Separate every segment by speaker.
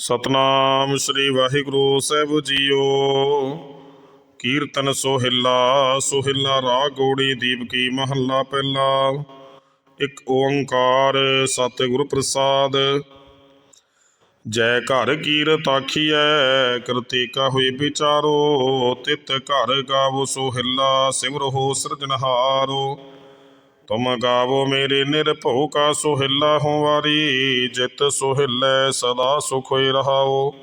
Speaker 1: ਸਤਨਾਮ ਸ੍ਰੀ ਵਾਹਿਗੁਰੂ ਸਾਹਿਬ ਜੀਓ। ਕੀਰਤਨ ਸੋਹਿਲਾ ਸੋਹਿਲਾ ਰਾਗ ਗੋੜੀ ਦੀਪਕੀ ਮਹੱਲਾ ਪਹਿਲਾ। ਇੱਕ ਓੰਕਾਰ ਸਤਿਗੁਰ ਪ੍ਰਸਾਦ। ਜੈ ਘਰ ਕੀਰਤ ਆਖੀਐ ਕਰਤੀਕਾ ਹੋਈ ਵਿਚਾਰੋ। ਤਿਤ ਘਰ ਗਾਵੋ ਸੋਹਿਲਾ, ਸਿਮਰੋ ਸਿਰਜਨਹਾਰੋ ਤੁਮ ਗਾਵੋ ਮੇਰੇ ਨਿਰਭਉ ਕਾ ਸੋਹਿਲਾ ਹੋ ਵਾਰੀ, ਜਿਤ ਸੋਹਿਲੇ ਸਦਾ ਸੁਖ ਹੋਇ ਰਹਾਓ।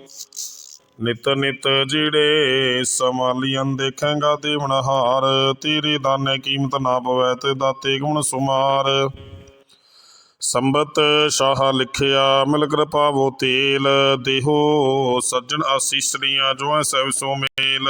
Speaker 1: ਨਿਤ ਨਿਤ ਜਿਹੜੇ ਸਮਾਲੀਆਂ ਦੇਖੇਗਾ ਦੇਵਨਹਾਰ ਤੇਰੇ ਦਾਨੇ ਕੀਮਤ ਨਾ ਪਵੈ ਤੇ ਦਾਤੇ ਗੁਣ ਸੁਮਾਰ। ਸੰਬਤ ਸ਼ਾਹ ਲਿਖਿਆ, ਮਿਲ ਕਿਰਪਾਵੋ ਤੇਲ, ਦੇਹੋ ਸੱਜਣ ਆਸੀਸਰੀਆਂ ਜੋ ਸਭ ਸੋ ਮੇਲ।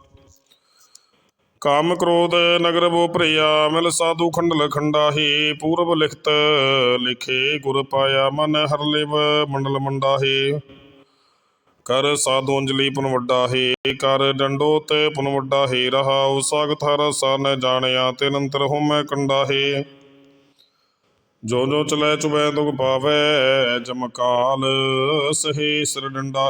Speaker 1: ਕਾਮ ਕ੍ਰੋਧ ਨਗਰ ਬੋ ਭਰਿਆ, ਮਿਲ ਸਾਧੂ ਖੰਡਲ ਖੰਡਾਹੇ, ਪੂਰਬ ਲਿਖਤ ਲਿਖੇ ਗੁਰ ਪਾਇਆ, ਮਨ ਹਰ ਮੰਡਲ ਮੰਡਾਹੇ। ਕਰ ਸਾਧੂ ਅੰਜਲੀ ਪੁਨ ਕਰ ਡੰਡੋਤ ਪੁਨ ਵੱਡਾ ਹੈ ਰਹਾਉ ਸਾਗਤ ਹਰ ਸਨ ਜਾਣਿਆ ਤੇ ਨੰਤਰ ਹੋਮੈ ਕੰਡਾ ਜੋ ਜੋ ਚਲੇ ਚੁਬੈ ਦੁਖ ਪਾਵੈ ਜਮਕਾਲ ਸਹੇ ਸਿਰ ਡੰਡਾ